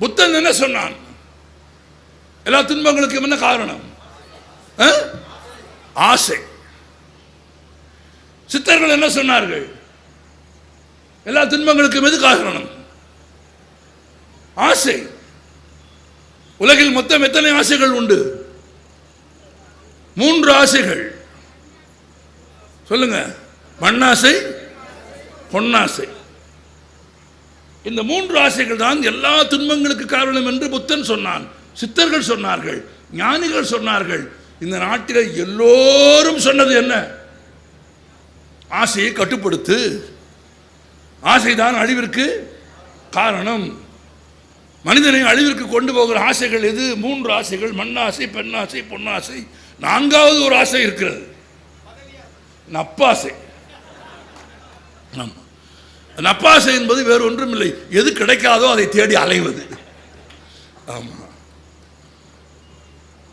புத்தன் என்ன சொன்னான்? எல்லா துன்பங்களுக்கும் என்ன காரணம்? ஆ? ஆசை. சித்தர்கள் என்ன சொன்னார்கள்? எல்லா துன்பங்களுக்கும் எது காரணம்? ஆசை. உலகில் மொத்தம் எத்தனை ஆசைகள் உண்டு? மூன்று ஆசைகள். சொல்லுங்க. மண்ணாசை பொன்னாசை. இந்த மூன்று ஆசைகள் தான் எல்லா துன்பங்களுக்கு காரணம் என்று புத்தன் சொன்னான். சித்தர்கள் சொன்னார்கள் ஞானிகள் சொன்னார்கள். இந்த நாட்டில் எல்லோரும் சொன்னது என்ன? ஆசையை கட்டுப்படுத்து. ஆசைதான் அழிவிற்கு காரணம். மனிதனை அழிவிற்கு கொண்டு போகிற ஆசைகள் எது? மூன்று ஆசைகள் மண்ணாசை பெண்ணாசை பொன்னாசை. நான்காவது ஒரு ஆசை இருக்கிறது. நப்பாசை. ஆமாம் நப்பாசை என்பது வேறு ஒன்றும் இல்லை எது கிடைக்காதோ அதை தேடி அலைவது. ஆமா.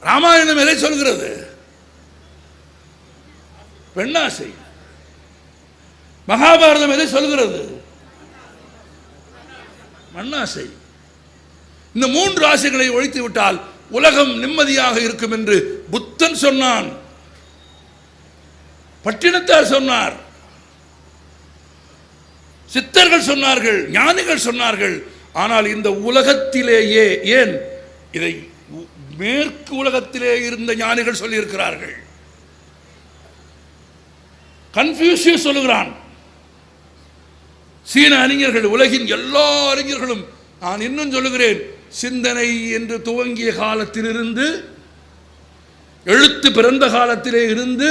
ராமாயணம் எதை சொல்கிறது? பெண்ணாசை. மகாபாரதம் எதை சொல்கிறது? மண்ணாசை. இந்த மூன்று ஆசைகளை ஒழித்து விட்டால் உலகம் நிம்மதியாக இருக்கும் என்று புத்தன் சொன்னான். பட்டினத்தார் சொன்னார். சித்தர்கள் சொன்னார்கள் ஞானிகள் சொன்னார்கள் ஆனால் இந்த உலகத்திலேயே ஏன்? இதை மேற்கு உலகத்திலே இருந்த ஞானிகள் சொல்லியிருக்கிறார்கள். கன்ஃபியூசியஸ் சொல்லுகிறான். சீன அறிஞர்கள் உலகின் எல்லா அறிஞர்களும் நான் இன்னும் சொல்லுகிறேன் சிந்தனை என்று துவங்கிய காலத்திலிருந்து எழுத்து பிறந்த காலத்திலே இருந்து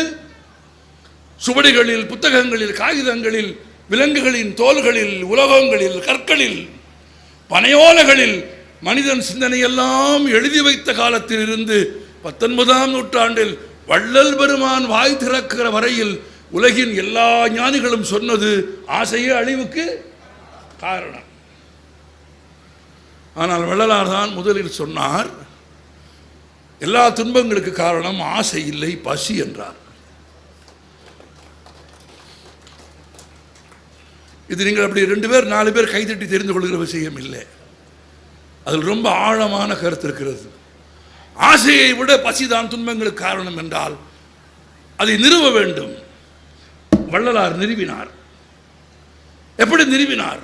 சுவடிகளில் புத்தகங்களில் காகிதங்களில் விலங்குகளின் தோள்களில் உலோகங்களில் கற்களில் பனையோலைகளில் மனிதன் சிந்தனையெல்லாம் எழுதி வைத்த காலத்தில் இருந்து பத்தொன்பதாம் நூற்றாண்டில் வள்ளல் பெருமான் வாய் திறக்கிற வரையில் உலகின் எல்லா ஞானிகளும் சொன்னது ஆசையே அழிவுக்கு காரணம். ஆனால் வள்ளலார் தான் முதலில் சொன்னார் எல்லா துன்பங்களுக்கு காரணம் ஆசை இல்லை பசி என்றார். இது நீங்கள் அப்படி ரெண்டு பேர் நாலு பேர் கைதட்டி தெரிந்து கொள்கிற விஷயம் இல்லை. அதில் ரொம்ப ஆழமான கருத்து இருக்கிறது. ஆசையை விட பசிதான் துன்பங்களுக்கு காரணம் என்றால் அதை நிறுவ வேண்டும். வள்ளலார் நிறுவினார். எப்படி நிறுவினார்?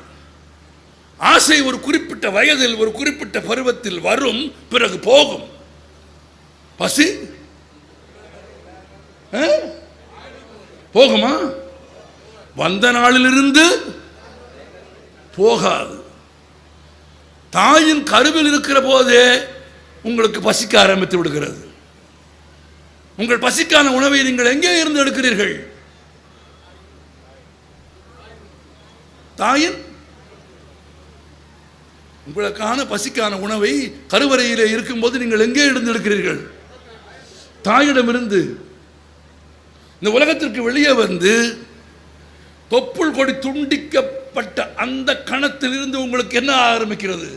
ஆசை ஒரு குறிப்பிட்ட வயதில் ஒரு குறிப்பிட்ட பருவத்தில் வரும் பிறகு போகும். பசி? ஆ? போகுமா? வந்த நாளிலிருந்து போகாது. தாயின் கருவில் இருக்கிற போதே உங்களுக்கு பசிக்க ஆரம்பித்து விடுகிறது. உங்கள் பசிக்கான உணவை நீங்கள் எங்கே இருந்து எடுக்கிறீர்கள்? தாயின் உங்களுக்கான பசிக்கான உணவை கருவறையிலே இருக்கும்போது நீங்கள் எங்கே இருந்து எடுக்கிறீர்கள்? தாயிடமிருந்து. இந்த உலகத்திற்கு வெளியே வந்து தொப்புள் கொடி துண்டிக்கப்பட்ட அந்த கணத்திலிருந்து உங்களுக்கு என்ன ஆரம்பிக்கிறது?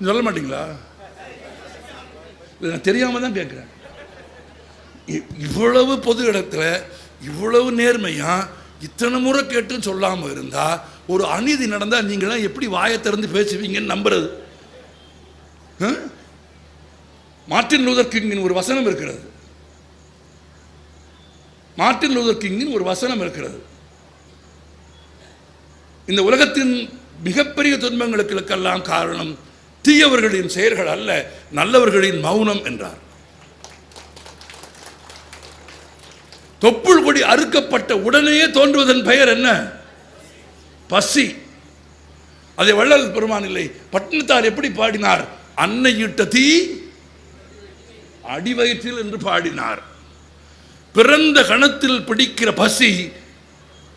சொல்ல மாட்டீங்களா? நான் தெரியாம தான் கேட்குறேன் இவ்வளவு பொது இடத்துல இவ்வளவு நேர்மையா இத்தனை முறை கேட்டுன்னு சொல்லாமல் இருந்தா ஒரு அநீதி நடந்தா நீங்களாம் எப்படி வாயை திறந்து பேசுவீங்கன்னு நம்புறது? ஆ? மார்ட்டின் லூதர் கிங்கின் ஒரு வசனம் இருக்கிறது. மார்ட்டின் லூதர் கிங்கின் ஒரு வசனம் இருக்கிறது. இந்த உலகத்தின் மிகப்பெரிய துன்பங்களுக்கெல்லாம் காரணம் தீயவர்களின் செயல்கள் அல்ல நல்லவர்களின் மௌனம் என்றார். தொப்புள் கொடி அறுக்கப்பட்ட உடனேயே தோன்றுவதன் பெயர் என்ன? பசி. அதை வள்ளல் பெருமான் இல்லை பட்டினத்தார் எப்படி பாடினார்? அன்னையிட்ட தீ அடிவயிற்றில் என்று பாடினார். பிறந்த கணத்தில் பிடிக்கிற பசி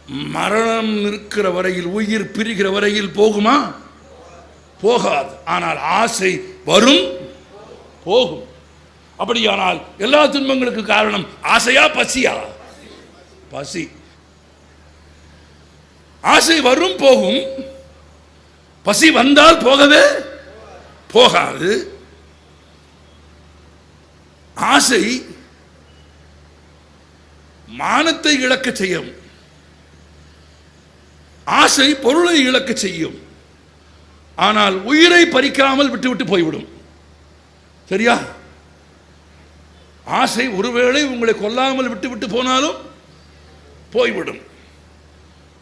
மரணம் நிற்கிற வரையில் உயிர் பிரிகிற வரையில் போகுமா? போகாது. ஆனால் ஆசை வரும் போகும். அப்படியானால் எல்லா துன்பங்களுக்கு காரணம் ஆசையா பசியா? பசி. ஆசை வரும் போகும். பசி வந்தால் போகவே போகாது. ஆசை மானத்தை இழக்க செய்யும். ஆசை பொருளை இழக்க செய்யும். ஆனால் உயிரை பறிக்காமல் விட்டுவிட்டு போய்விடும். சரியா? ஆசை ஒருவேளை உங்களை கொல்லாமல் விட்டுவிட்டு போனாலும் போய்விடும்.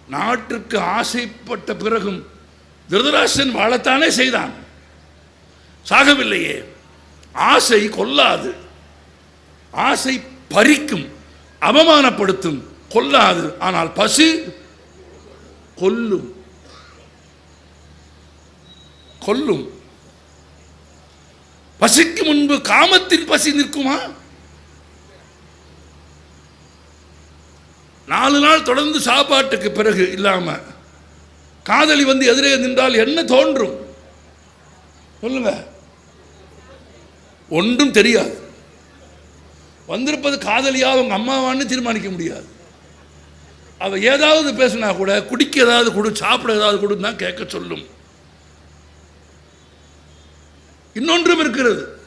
நாட்டிற்கு ஆசைப்பட்ட பிறகும் திருதராசன் வாழத்தானே செய்தான். சாகவில்லையே. ஆசை கொல்லாது. ஆசை பறிக்கும். அவமானப்படுத்தும் கொல்லாது. ஆனால் பசி கொல்லும். கொல்லும். பசிக்கு முன்பு காமத்தின் பசி நிற்குமா? நாலு நாள் தொடர்ந்து சாப்பாட்டுக்கு பிறகு இல்லாம காதலி வந்து எதிரே நின்றால் என்ன தோன்றும்? சொல்லுங்க. ஒன்றும் தெரியாது. வந்திருப்பது காதலியா அவங்க அம்மாவான்னு தீர்மானிக்க முடியாது. அவ ஏதாவது பேசினா கூட குடிக்க ஏதாவது கொடு சாப்பிட ஏதாவது கொடுன்னு தான் கேட்க சொல்லும். இன்னொன்றும் இருக்கிறது.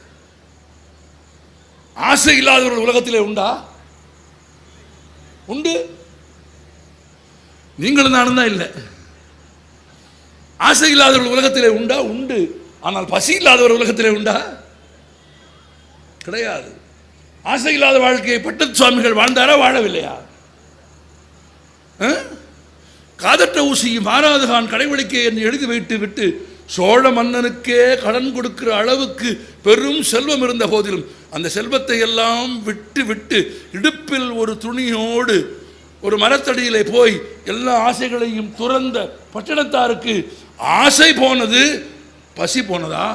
ஆசை இல்லாதவர்கள் உலகத்திலே உண்டா? உண்டு. நீங்களும் நானும் தான் இல்லை. ஆசை இல்லாதவர்கள் உலகத்திலே உண்டா? உண்டு. ஆனால் பசி இல்லாதவர் உலகத்திலே உண்டா? கிடையாது. ஆசை இல்லாத வாழ்க்கையை பட்டத்து சுவாமிகள் வாழ்ந்தாரா வாழவில்லையா ஆ? காதற்ற ஊசியும் மாறாதுகான் கடைபிடிக்க என்று எழுதி வைத்து விட்டு சோழ மன்னனுக்கே கடன் கொடுக்கிற அளவுக்கு பெரும் செல்வம் இருந்த போதிலும் அந்த செல்வத்தை எல்லாம் விட்டு விட்டு இடுப்பில் ஒரு துணியோடு ஒரு மரத்தடியிலே போய் எல்லா ஆசைகளையும் துறந்த பட்டணத்தாருக்கு ஆசை போனது பசி போனதா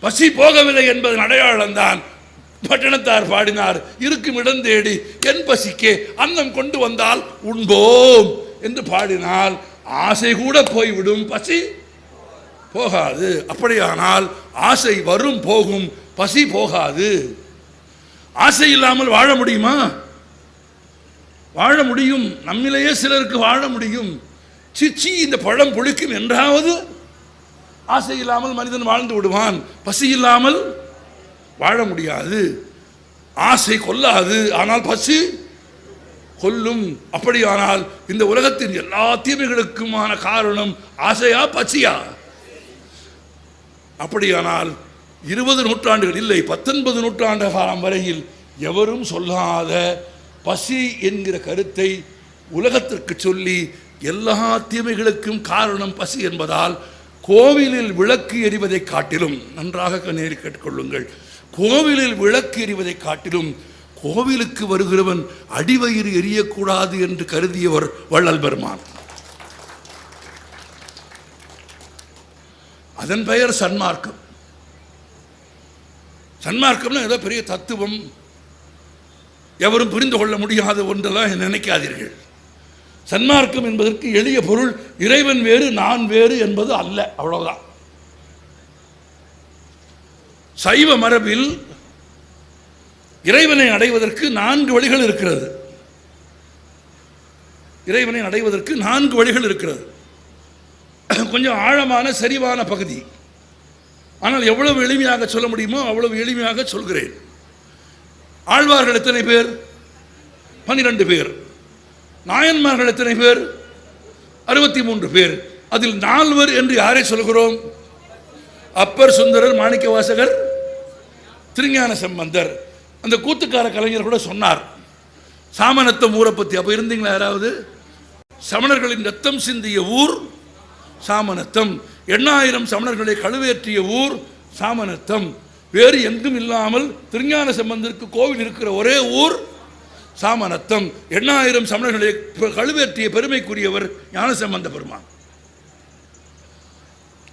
பசி போகவில்லை என்பதன் அடையாளம் தான். பட்டணத்தார் பாடினார் இருக்கும் இடம் தேடி என் பசிக்கே அன்னம் கொண்டு வந்தால் உண்போம் என்று பாடினால் ஆசை கூட போய்விடும் பசி போகாது. அப்படியானால் ஆசை வரும் போகும் பசி போகாது. ஆசை இல்லாமல் வாழ முடியுமா? வாழ முடியும். நம்மிலேயே சிலருக்கு வாழ முடியும். சிச்சி இந்த பழம் புளிக்கும் என்றாவது ஆசை இல்லாமல் மனிதன் வாழ்ந்து விடுவான். பசி இல்லாமல் வாழ முடியாது. ஆசை கொல்லாது ஆனால் பசி கொல்லும் அப்படியானால் இந்த உலகத்தின் எல்லா தீமைகளுக்குமான காரணம் ஆசையா பசியா? அப்படியானால் இருபது நூற்றாண்டுகள் இல்லை பத்தொன்பது நூற்றாண்டு காலம் வரையில் எவரும் சொல்லாத பசி என்கிற கருத்தை உலகத்திற்கு சொல்லி எல்லா தீமைகளுக்கும் காரணம் பசி என்பதால் கோவிலில் விளக்கு எறிவதை காட்டிலும் நன்றாக கண்ணீர் கேட்டுக்கொள்ளுங்கள். கோவிலில் விளக்கு எறிவதை காட்டிலும் கோவிலுக்கு வருகிறவன் அடிவயிறு எரியக்கூடாது என்று கருதியவர் வள்ளல் பெருமான். அதன் பெயர் சன்மார்க்கம். சன்மார்க்கம்னா ஏதோ பெரிய தத்துவம். எவரும் புரிந்து கொள்ள முடியாத ஒன்றெல்லாம் நினைக்காதீர்கள். சன்மார்க்கம் என்பதற்கு எளிய பொருள் இறைவன் வேறு நான் வேறு என்பது அல்ல அவ்வளவுதான். சைவ மரபில் இறைவனை அடைவதற்கு நான்கு வழிகள் இருக்கிறது. இறைவனை அடைவதற்கு நான்கு வழிகள் இருக்கிறது. கொஞ்சம் ஆழமான சரிவான பகுதி. ஆனால் எவ்வளவு எளிமையாக சொல்ல முடியுமோ அவ்வளவு எளிமையாக சொல்கிறேன். ஆழ்வார்கள் எத்தனை பேர்? பன்னிரண்டு பேர். நாயன்மார்கள் எத்தனை பேர்? அறுபத்தி மூன்று பேர். அதில் நால்வர் என்று யாரை சொல்கிறோம்? அப்பர் சுந்தரர் மாணிக்க வாசகர் திருஞான சம்பந்தர். அந்த கூத்துக்கார கலைஞர் கூட சொன்னார். சாமநத்தம் ஊரை பற்றி அப்போ இருந்தீங்களா யாராவது? சமணர்களின் ரத்தம் சிந்திய ஊர் சாமநத்தம். எண்ணாயிரம் சமணர்களை கழுவேற்றிய ஊர் சாமநத்தம். வேறு எங்கும் இல்லாமல் திருஞான சம்பந்தருக்கு கோவில் இருக்கிற ஒரே ஊர் சாமநத்தம். எண்ணாயிரம் சமணர்களை கழுவேற்றிய பெருமைக்குரியவர் ஞானசம்பந்த பெருமான்.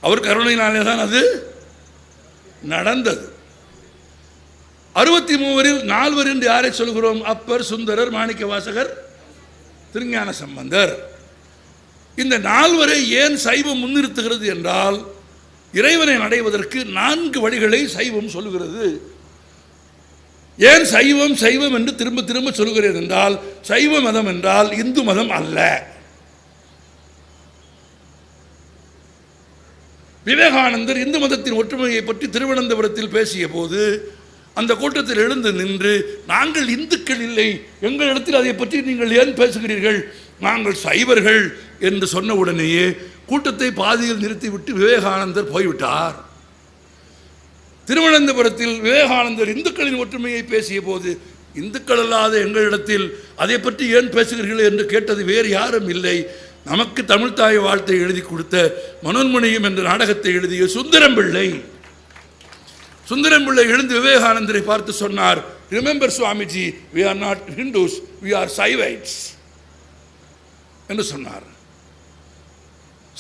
அவர் கருணையினாலே தான் அது நடந்தது. அறுபத்தி மூவரில் நால்வர் என்று யாரை சொல்கிறோம்? அப்பர் சுந்தரர் மாணிக்க வாசகர் திருஞான சம்பந்தர் இந்த நால்வரை ஏன் சைவம் முன்னிறுத்துகிறது என்றால் இறைவனை அடைவதற்கு நான்கு வழிகளை சைவம் சொல்லுகிறது. ஏன் சைவம் சைவம் என்று திரும்ப திரும்ப சொல்கிறேன் என்றால் சைவ மதம் என்றால் இந்து மதம் அல்ல. விவேகானந்தர் இந்து மதத்தின் ஒற்றுமையை பற்றி திருவனந்தபுரத்தில் பேசிய போது அந்த கூட்டத்தில் எழுந்து நின்று நாங்கள் இந்துக்கள் இல்லை எங்களிடத்தில் அதை பற்றி நீங்கள் ஏன் பேசுகிறீர்கள்? நாங்கள் சைவர்கள் என்று சொன்ன உடனேயே கூட்டத்தை பாதியில் நிறுத்திவிட்டு விவேகானந்தர் போய்விட்டார். திருவனந்தபுரத்தில் விவேகானந்தர் இந்துக்களின் ஒற்றுமையை பேசிய போது இந்துக்கள் அல்லாத எங்களிடத்தில் அதை பற்றி ஏன் பேசுகிறீர்கள் என்று கேட்டது வேறு யாரும் இல்லை. நமக்கு தமிழ்தாய் வாழ்த்தை எழுதி கொடுத்த மனோன்மணியம் என்ற நாடகத்தை எழுதிய சுந்தரம் பிள்ளை சுந்தரம் பிள்ளை எழுந்து விவேகானந்தரை பார்த்து சொன்னார் remember Swamiji we are not Hindus we are Saivites என்று சொன்னார்.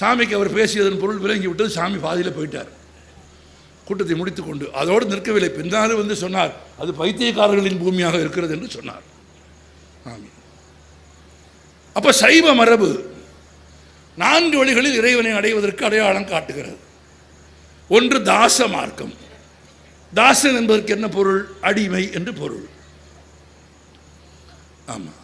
சாமிக்கு அவர் பேசியதன் பொருள் விளங்கி விட்டது சாமி பாதியில் போயிட்டார். கூட்டத்தை முடித்துக்கொண்டு அதோடு நிற்கவில்லை. பின்னாலும் வந்து சொன்னார் அது பைத்தியக்காரர்களின் பூமியாக இருக்கிறது என்று சொன்னார். ஆமீன். அப்போ சைவ மரபு நான்கு வழிகளில் இறைவனை அடைவதற்கு அடையாளம் காட்டுகிறது. ஒன்று தாச மார்க்கம். தாசன் என்பதற்கு என்ன பொருள்? அடிமை என்று பொருள். ஆமாம்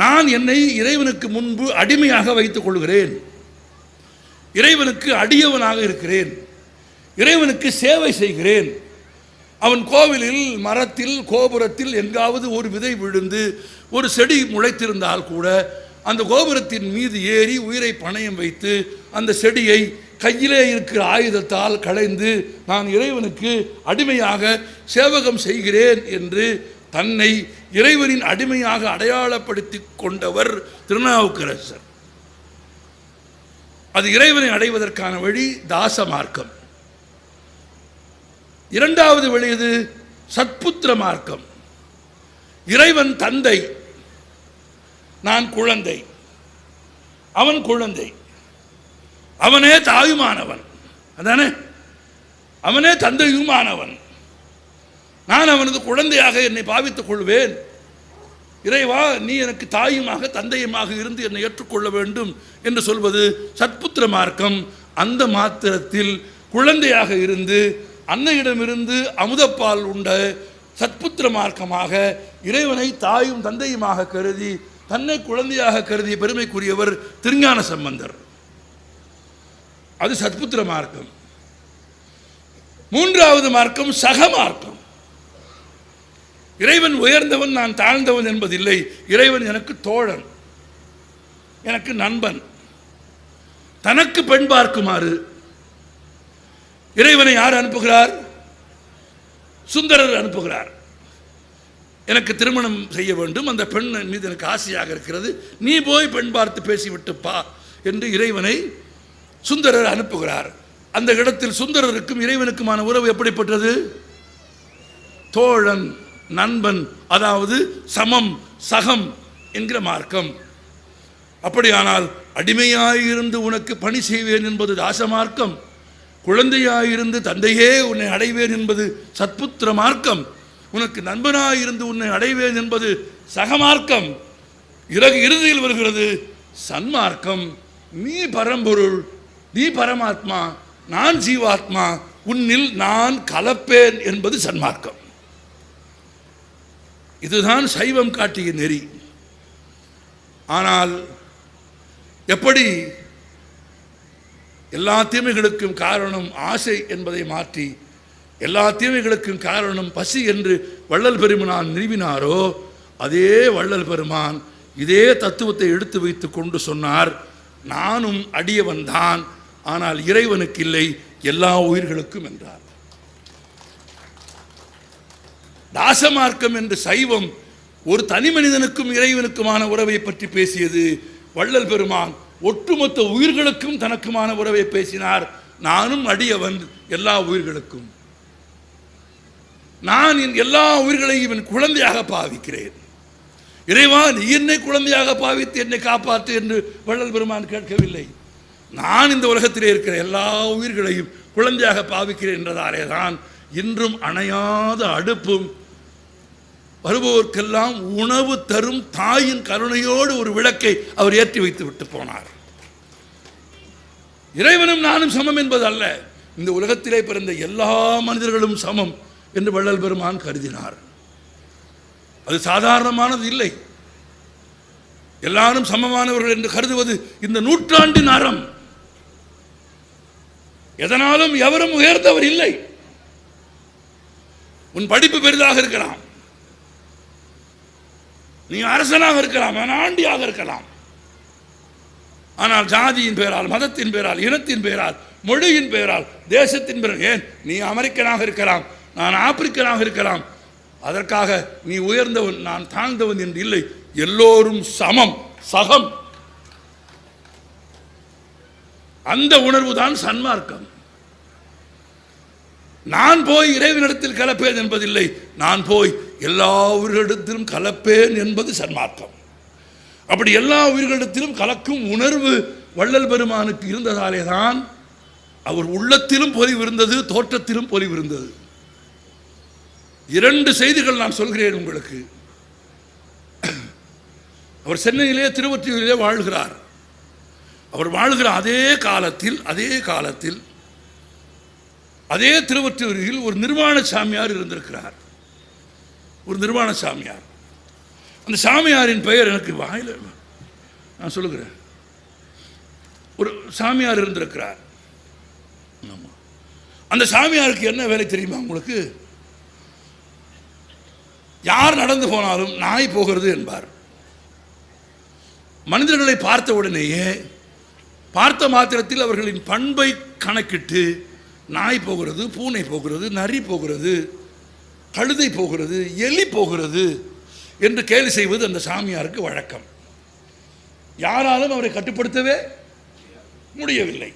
நான் என்னை இறைவனுக்கு முன்பு அடிமையாக வைத்துக் கொள்கிறேன். இறைவனுக்கு அடியவனாக இருக்கிறேன். இறைவனுக்கு சேவை செய்கிறேன். அவன் கோவிலில் மரத்தில் கோபுரத்தில் எங்காவது ஒரு விதை விழுந்து ஒரு செடி முளைத்திருந்தால் கூட அந்த கோபுரத்தின் மீது ஏறி உயிரை பணயம் வைத்து அந்த செடியை கையிலே இருக்கிற ஆயுதத்தால் களைந்து நான் இறைவனுக்கு அடிமையாக சேவகம் செய்கிறேன் என்று தன்னை இறைவனின் அடிமையாக அடையாளப்படுத்தி கொண்டவர் திருநாவுக்கரசர். அது இறைவனை அடைவதற்கான வழி தாச மார்க்கம் இரண்டாவது வழி இது சத்புத்திர மார்க்கம். இறைவன் தந்தை நான் குழந்தை அவன் குழந்தை அவனே தாயுமானவன் அதானே? அவனே தந்தையுமானவன் நான் அவனது குழந்தையாக என்னை பாவித்துக் கொள்வேன். இறைவா நீ எனக்கு தாயுமாக தந்தையுமாக இருந்து என்னை ஏற்றுக்கொள்ள வேண்டும் என்று சொல்வது சத்புத்திர மார்க்கம். அந்த மாத்திரத்தில் குழந்தையாக இருந்து அன்னையிடமிருந்து அமுதப்பால் உண்ட சத்புத்திர மார்க்கமாக இறைவனை தாயும் தந்தையுமாக கருதி தன்னை குழந்தையாக கருதிய பெருமைக்குரியவர் திருஞான சம்பந்தர். அது சத்புத்திர மார்க்கம். மூன்றாவது மார்க்கம் சக மார்க்கம். இறைவன் உயர்ந்தவன் நான் தாழ்ந்தவன் என்பதில்லை. இறைவன் எனக்கு தோழன். எனக்கு நண்பன். தனக்கு பெண் பார்க்குமாறு இறைவனை யார் அனுப்புகிறார்? சுந்தரர் அனுப்புகிறார். எனக்கு திருமணம் செய்ய வேண்டும். அந்த பெண் மீது எனக்கு ஆசையாக இருக்கிறது. நீ போய் பெண் பார்த்து பேசிவிட்டு பா என்று இறைவனை சுந்தரர் அனுப்புகிறார். அந்த இடத்தில் சுந்தரருக்கும் இறைவனுக்குமான உறவு எப்படிப்பட்டது? தோழன். நண்பன் அதாவது சமம் சகம் என்கிற மார்க்கம். அப்படியானால் அடிமையாயிருந்து உனக்கு பணி செய்வேன் என்பது தாச மார்க்கம் குழந்தையாயிருந்து தந்தையே உன்னை அடைவேன் என்பது சத்புத்திர மார்க்கம். உனக்கு நண்பனாயிருந்து உன்னை அடைவேன் என்பது சகமார்க்கம். இறகு இறுதியில் வருகிறது சன்மார்க்கம். நீ பரம்பொருள் நீ பரமாத்மா நான் ஜீவாத்மா உன்னில் நான் கலப்பேன் என்பது சன்மார்க்கம். இதுதான் சைவம் காட்டிய நெறி. ஆனால் எப்படி எல்லா தீமைகளுக்கும் காரணம் ஆசை என்பதை மாற்றி எல்லா தீமைகளுக்கும் காரணம் பசி என்று வள்ளல் பெருமான் நிறுவினாரோ அதே வள்ளல் பெருமான் இதே தத்துவத்தை எடுத்து வைத்து கொண்டு சொன்னார் நானும் அடியவன் தான் ஆனால் இறைவனுக்கு இல்லை எல்லா உயிர்களுக்கும் என்றார். தாசமார்க்கம் என்று சைவம் ஒரு தனி மனிதனுக்கும் இறைவனுக்குமான உறவை பற்றி பேசியது வள்ளல் பெருமான். ஒட்டுமொத்த உயிர்களுக்கும் தனக்குமான உறவை பேசினார். நானும் அடியவன் எல்லா உயிர்களுக்கும். நான் என் எல்லா உயிர்களையும் என் குழந்தையாக பாவிக்கிறேன். இறைவா நீ என்னை குழந்தையாக பாவித்து என்னை காப்பாற்று என்று வள்ளல் பெருமான் கேட்கவில்லை. நான் இந்த உலகத்திலே இருக்கிற எல்லா உயிர்களையும் குழந்தையாக பாவிக்கிறேன் என்றதாலே தான் இன்றும் அணையாத அடுப்பும் வருபவர்க்கெல்லாம் உணவு தரும் தாயின் கருணையோடு ஒரு விளக்கை அவர் ஏற்றி வைத்து விட்டு போனார். இறைவனும் நானும் சமம் என்பது அல்ல. இந்த உலகத்திலே பிறந்த எல்லா மனிதர்களும் சமம் என்று வள்ளல் பெருமான் கருதினார். அது சாதாரணமானது இல்லை. எல்லாரும் சமமானவர்கள் என்று கருதுவது இந்த நூற்றாண்டின் அறம். எதனாலும் எவரும் உயர்ந்தவர் இல்லை. உன் படிப்பு பெரிதாக இருக்கலாம். நீ அரசனாக இருக்கலாம் நான் ஆண்டியாக இருக்கலாம். ஆனால் ஜாதியின் பெயரால் மதத்தின் பெயரால் இனத்தின் பெயரால் மொழியின் பெயரால் தேசத்தின் பெயரால் ஏன்? நீ அமெரிக்கனாக இருக்கலாம் நான் ஆப்பிரிக்கனாக இருக்கலாம். அதற்காக நீ உயர்ந்தவன் நான் தாழ்ந்தவன் என்று இல்லை. எல்லோரும் சமம் சகம். அந்த உணர்வு தான் சன்மார்க்கம். நான் போய் இறைவனிடத்தில் கலப்பேன் என்பதில்லை. நான் போய் எல்லா உயிர்களிடத்திலும் கலப்பேன் என்பது சன்மார்க்கம். அப்படி எல்லா உயிர்களிடத்திலும் கலக்கும் உணர்வு வள்ளல் பெருமானுக்கு இருந்ததாலே தான் அவர் உள்ளத்திலும் பொலிவு இருந்தது தோற்றத்திலும் பொலிவு இருந்தது இரண்டு செய்திகள் நான் சொல்கிறேன் உங்களுக்கு. அவர் சென்னையிலே திருவற்றியூரிலே வாழ்கிறார். அவர் வாழ்கிற அதே காலத்தில் அதே காலத்தில் அதே திருவற்றியூரில் ஒரு நிர்வாண சாமியார் இருந்திருக்கிறார். ஒரு நிர்வாண சாமியார். அந்த சாமியாரின் பெயர் எனக்கு வாயில் நான் சொல்லுகிறேன். ஒரு சாமியார் இருந்திருக்கிறார். ஆமாம் அந்த சாமியாருக்கு என்ன வேலை தெரியுமா உங்களுக்கு? யார் நடந்து போனாலும் நாய் போகிறது என்பார். மனிதர்களை பார்த்த உடனேயே பார்த்த மாத்திரத்தில் அவர்களின் பண்பை கணக்கிட்டு நாய் போகிறது பூனை போகிறது நரி போகிறது கழுதை போகிறது எலி போகிறது என்று கேலி செய்வது அந்த சாமியாருக்கு வழக்கம். யாராலும் அவரை கட்டுப்படுத்தவே முடியவில்லை.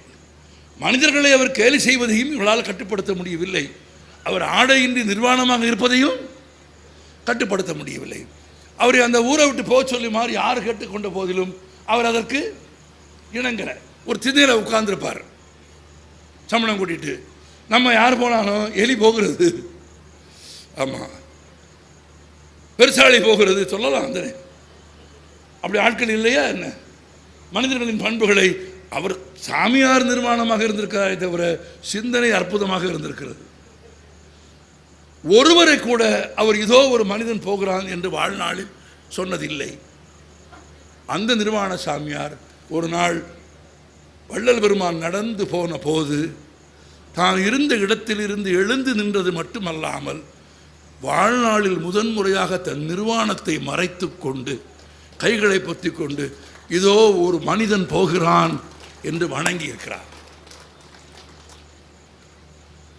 மனிதர்களை அவர் கேலி செய்வதையும் இவளால் கட்டுப்படுத்த முடியவில்லை. அவர் ஆடையின்றி நிர்வாணமாக இருப்பதையும் கட்டுப்படுத்த முடியவில்லை. அவரை அந்த ஊரை விட்டு போக சொல்லுமாறு யார் கேட்டுக்கொண்ட போதிலும் அவர் அதற்கு இணங்கிற ஒரு திண்ணையில் உட்கார்ந்துருப்பார். சம்பளம் கூட்டிட்டு நம்ம யார் போனாலும் எலி போகிறது. ஆமாம் பெருசாளி போகிறது சொல்லலாம் அந்த அப்படி ஆட்கள் இல்லையா என்ன? மனிதர்களின் பண்புகளை அவர் சாமியார் நிர்மாணமாக இருந்திருக்காரே தவிர சிந்தனை அற்புதமாக இருந்திருக்கிறது. ஒருவரை கூட அவர் இதோ ஒரு மனிதன் போகிறான் என்று வாழ்நாளில் சொன்னதில்லை. அந்த நிர்வாண சாமியார் ஒரு நாள் வள்ளல் பெருமான் நடந்து போன போது தான் இருந்த இடத்தில் இருந்து எழுந்து நின்றது மட்டுமல்லாமல் வாழ்நாளில் முதன்முறையாக தன் நிர்வாணத்தை மறைத்து கொண்டு கைகளை பொத்தி கொண்டு இதோ ஒரு மனிதன் போகிறான் என்று வணங்கி இருக்கிறார்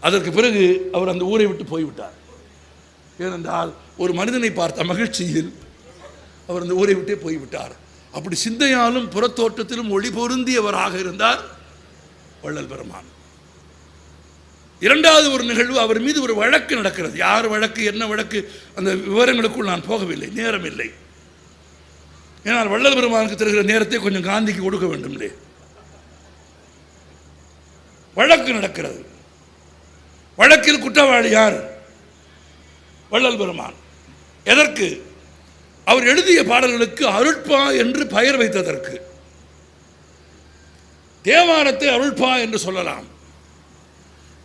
அதற்கு பிறகு அவர் அந்த ஊரை விட்டு போய்விட்டார். ஏனென்றால் ஒரு மனிதனை பார்த்த மகிழ்ச்சியில் அவர் அந்த ஊரை விட்டே போய்விட்டார். அப்படி சிந்தையாலும் புறத்தோட்டத்திலும் ஒளி பொருந்தியவராக இருந்தார் வள்ளல் பெருமான். இரண்டாவது ஒரு நிகழ்வு அவர் மீது ஒரு வழக்கு நடக்கிறது. யார் வழக்கு என்ன வழக்கு அந்த விவரங்களுக்குள் நான் போகவில்லை நேரம் இல்லை ஏனால் வள்ளல் பெருமானுக்கு தருகிற நேரத்தை கொஞ்சம் காந்திக்கு கொடுக்க வேண்டும் இல்லையே வழக்கு நடக்கிறது. வழக்கில் குற்றவாளி யார்? வள்ளல் பெருமான். எதற்கு? அவர் எழுதிய பாடல்களுக்கு அருட்பா என்று பெயர் வைத்ததற்கு. தேவாரத்தை அருள்பா என்று சொல்லலாம்.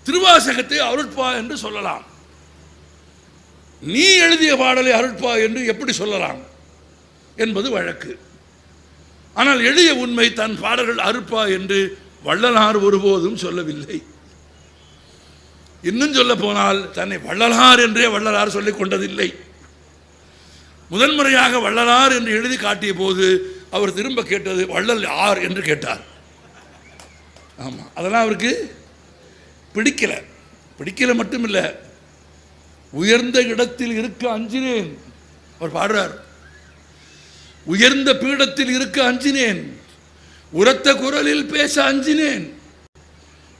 திருவாசகத்தை அருட்பா என்று சொல்லலாம். நீ எழுதிய பாடலை அருட்பா என்று எப்படி சொல்லலாம் என்பது வழக்கு. ஆனால் எளிய உண்மை தன் பாடல்கள் அருட்பா என்று வள்ளலார் ஒருபோதும் சொல்லவில்லை. இன்னும் சொல்ல போனால் தன்னை வள்ளலார் என்றே வள்ளலார் சொல்லிக் கொண்டதில்லை. முதன்முறையாக வள்ளலார் என்று எழுதி காட்டிய போது அவர் திரும்ப கேட்டது வள்ளல் யார் என்று கேட்டார். ஆமாம் அதெல்லாம் அவருக்கு பிடிக்கல. பிடிக்கல மட்டுமில்லை. உயர்ந்த இடத்தில் இருக்க அஞ்சினேன். அவர் பாடுறார். உயர்ந்த பீடத்தில் இருக்க அஞ்சினேன். உரத்த குரலில் பேச அஞ்சினேன்.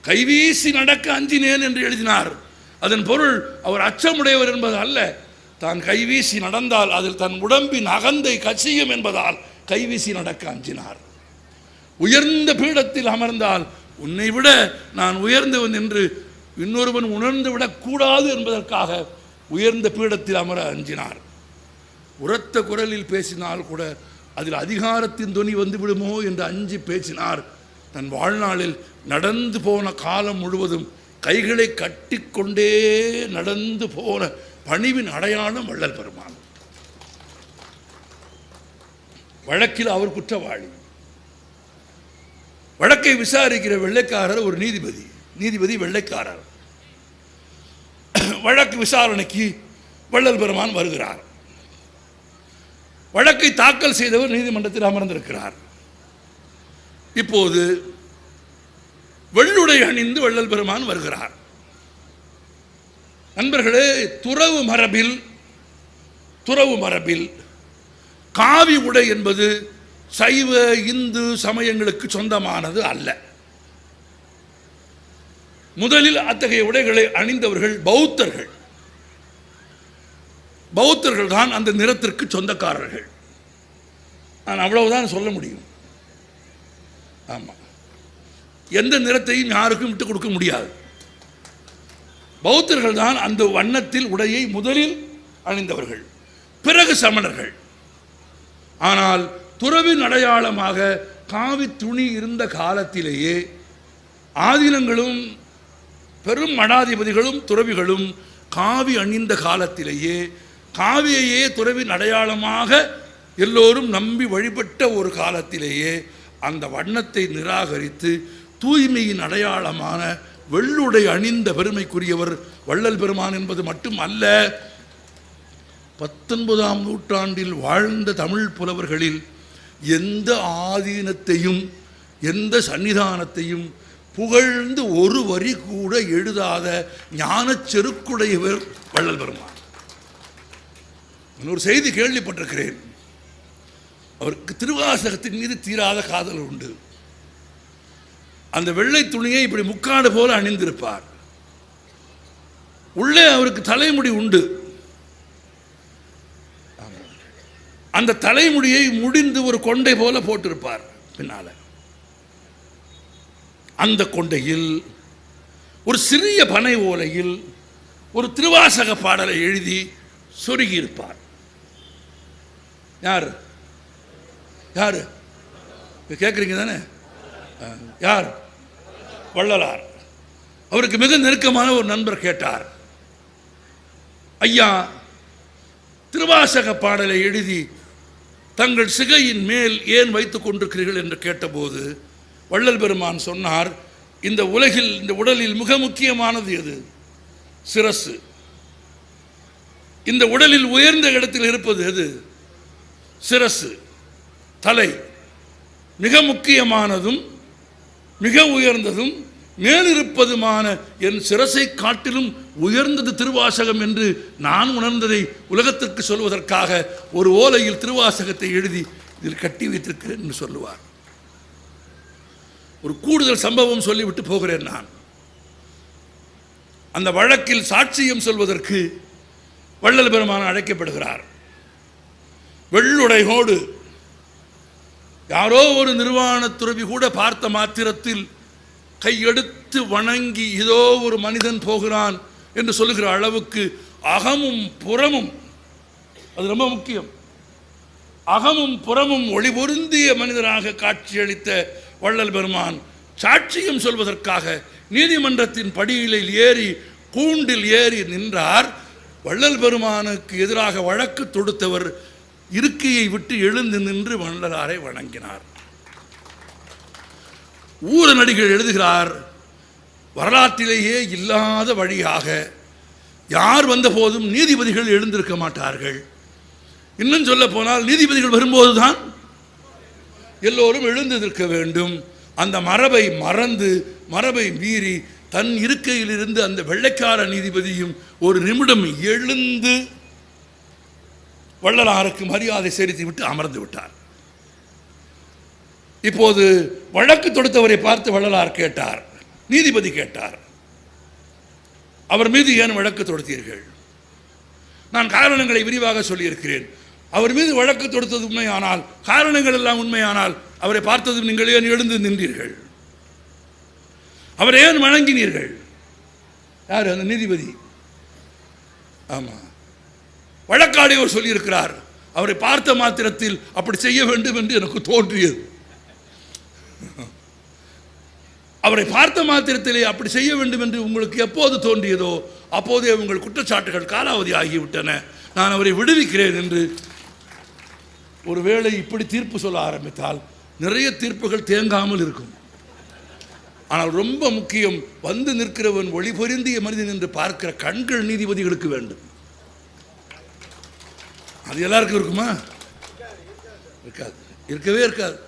கைவீசி நடக்க அஞ்சினேன் என்று எழுதினார். அதன் பொருள் அவர் அச்சமுடையவர் என்பது அல்ல. தான் கைவீசி நடந்தால் அதில் தன் உடம்பின் அகந்தை கசியும் என்பதால் கைவீசி நடக்க அஞ்சினார். உயர்ந்த பீடத்தில் அமர்ந்தால் உன்னை விட நான் உயர்ந்தவன் என்று இன்னொருவன் உணர்ந்து விடக்கூடாது என்பதற்காக உயர்ந்த பீடத்தில் அமர அஞ்சினார். உரத்த குரலில் பேசினால் கூட அதில் அதிகாரத்தின் துணி வந்து விடுமோ என்று அஞ்சி பேசினார். தன் வாழ்நாளில் நடந்து போன காலம் முழுவதும் கைகளை கட்டிக்கொண்டே நடந்து போன பணிவின் அடையாளம் வள்ளல் பெருமான். வழக்கில் அவர் குற்றவாளி. வழக்கை விசாரிக்கிற வெள்ளைக்காரர் ஒரு நீதிபதி. நீதிபதி வெள்ளைக்காரர். வழக்கு விசாரணைக்கு வள்ளல் பெருமான் வருகிறார். வழக்கை தாக்கல் செய்தவர் நீதிமன்றத்தில் அமர்ந்திருக்கிறார். இப்போது வெள்ளுடை அணிந்து வள்ளல் பெருமான் வருகிறார். நண்பர்களே துறவு மரபில் துறவு மரபில் காவி உடை என்பது சைவ இந்து சமயங்களுக்கு சொந்தமானது அல்ல. முதலில் அத்தகைய உடைகளை அணிந்தவர்கள் பௌத்தர்கள். பௌத்தர்கள் தான் அந்த நிறத்திற்கு சொந்தக்காரர்கள். நான் அவ்வளவுதான் சொல்ல முடியும். ஆமாம் எந்த நிறத்தையும் யாருக்கும் விட்டு கொடுக்க முடியாது. பௌத்தர்கள் தான் அந்த வண்ணத்தில் உடையை முதலில் அணிந்தவர்கள். பிறகு சமணர்கள். ஆனால் துறவின் அடையாளமாக காவி துணி இருந்த காலத்திலேயே ஆதினங்களும் பெரும் மடாதிபதிகளும் துறவிகளும் காவி அணிந்த காலத்திலேயே காவியையே துறவின் அடையாளமாக எல்லோரும் நம்பி வழிபட்ட ஒரு காலத்திலேயே அந்த வண்ணத்தை நிராகரித்து தூய்மையின் அடையாளமான வெள்ளுடை அணிந்த பெருமைக்குரியவர் வள்ளல் பெருமான் என்பது மட்டும் அல்ல பத்தொன்பதாம் நூற்றாண்டில் வாழ்ந்த தமிழ் புலவர்களில் எந்த ஆதீனத்தையும் எந்த சன்னிதானத்தையும் புகழ்ந்து ஒரு வரி கூட எழுதாத ஞானச் செருக்குடையவர் வள்ளல் பெருமான். இன்னொரு ஒரு செய்தி கேள்விப்பட்டிருக்கிறேன். அவருக்கு திருவாசகத்தின் மீது தீராத காதல் உண்டு. அந்த வெள்ளை துணியை இப்படி முக்காடு போல அணிந்திருப்பார். உள்ளே அவருக்கு தலைமுடி உண்டு. அந்த தலைமுடியை முடிந்து ஒரு கொண்டை போல போட்டிருப்பார் பின்னால. அந்த கொண்டையில் ஒரு சிறிய பனை ஓலையில் ஒரு திருவாசக பாடலை எழுதி சொருகி இருப்பார் யார்? யார் கேட்குறீங்க தானே? யார்? வள்ளலார். அவருக்கு மிக நெருக்கமான ஒரு நண்பர் கேட்டார். ஐயா திருவாசக பாடலை எழுதி தங்கள் சிகையின் மேல் ஏன் வைத்து கொண்டிருக்கிறீர்கள் என்று கேட்டபோது வள்ளல் பெருமான் சொன்னார் இந்த உலகில் இந்த உடலில் மிக முக்கியமானது எது? சிரசு. இந்த உடலில் உயர்ந்த இடத்தில் இருப்பது எது? சிரசு. தலை. மிக முக்கியமானதும் மிக உயர்ந்ததும் மேலிருப்பதுமான என் சிரசை காட்டிலும் உயர்ந்தது திருவாசகம் என்று நான் உணர்ந்ததை உலகத்திற்கு சொல்வதற்காக ஒரு ஓலையில் திருவாசகத்தை எழுதி இதில் கட்டி வைத்திருக்கிறேன் என்று சொல்லுவார். ஒரு கூடுதல் சம்பவம் சொல்லிவிட்டு போகிறேன் நான். அந்த வழக்கில் சாட்சியம் சொல்வதற்கு வள்ளல் பெருமான் அழைக்கப்படுகிறார். வெள்ளுடையோடு யாரோ ஒரு நிர்வாண துறவி கூட பார்த்த மாத்திரத்தில் கையெடுத்து வணங்கி இதோ ஒரு மனிதன் போகிறான் என்று சொல்லுகிற அளவுக்கு அகமும் புறமும் அது ரொம்ப முக்கியம். அகமும் புறமும் ஒளி பொருந்திய மனிதனாக காட்சியளித்த வள்ளல் பெருமான் சாட்சியம் சொல்வதற்காக நீதிமன்றத்தின் படியிலில் ஏறி கூண்டில் ஏறி நின்றார். வள்ளல் பெருமானுக்கு எதிராக வழக்கு தொடுத்தவர் இருக்கையை விட்டு எழுந்து நின்று வள்ளலாரை வணங்கினார். ஊர நடிகர் எழுதுகிறார் வரலாற்றிலேயே இல்லாத வழியாக யார் வந்தபோதும் நீதிபதிகள் எழுந்திருக்க மாட்டார்கள். இன்னும் சொல்ல போனால் நீதிபதிகள் வரும்போதுதான் எல்லோரும் எழுந்திருக்க வேண்டும். அந்த மரபை மறந்து மரபை மீறி தன் இருக்கையில் இருந்து அந்த வெள்ளைக்கார நீதிபதியும் ஒரு நிமிடம் எழுந்து வள்ளலாருக்கு மரியாதை செலுத்தி விட்டு அமர்ந்து விட்டார். இப்போது வழக்கு தொடுத்தவரை பார்த்து வள்ளலார் கேட்டார். நீதிபதி கேட்டார். அவர் மீது ஏன் வழக்கு தொடுத்தீர்கள்? நான் காரணங்களை விரிவாக சொல்லியிருக்கிறேன். அவர் மீது வழக்கு தொடுத்தது உண்மையானால் காரணங்கள் எல்லாம் உண்மையானால் அவரை பார்த்ததும் நீங்கள் ஏன் எழுந்து நின்றீர்கள்? அவரை ஏன் வணங்கினீர்கள்? யார்? அந்த நீதிபதி. ஆமாம் வழக்காடியவர் சொல்லியிருக்கிறார். அவரை பார்த்த மாத்திரத்தில் அப்படி செய்ய வேண்டும் என்று எனக்கு தோன்றியது. அவரை பார்த்த மாத்திரத்திலே அப்படி செய்ய வேண்டும் என்று உங்களுக்கு எப்போது தோன்றியதோ அப்போதே உங்கள் குற்றச்சாட்டுகள் காலாவதி ஆகிவிட்டன. நான் அவரை விடுவிக்கிறேன் என்று ஒருவேளை இப்படி தீர்ப்பு சொல்ல ஆரம்பித்தால் நிறைய தீர்ப்புகள் தேங்காமல் இருக்கும். ஆனால் ரொம்ப முக்கியம் வந்து நிற்கிறவன் ஒளி பொருந்திய மனிதன் என்று பார்க்கிற கண்கள் நீதிபதிகளுக்கு வேண்டும். அது எல்லாருக்கும் இருக்குமா? இருக்காது. இருக்கவே இருக்காது.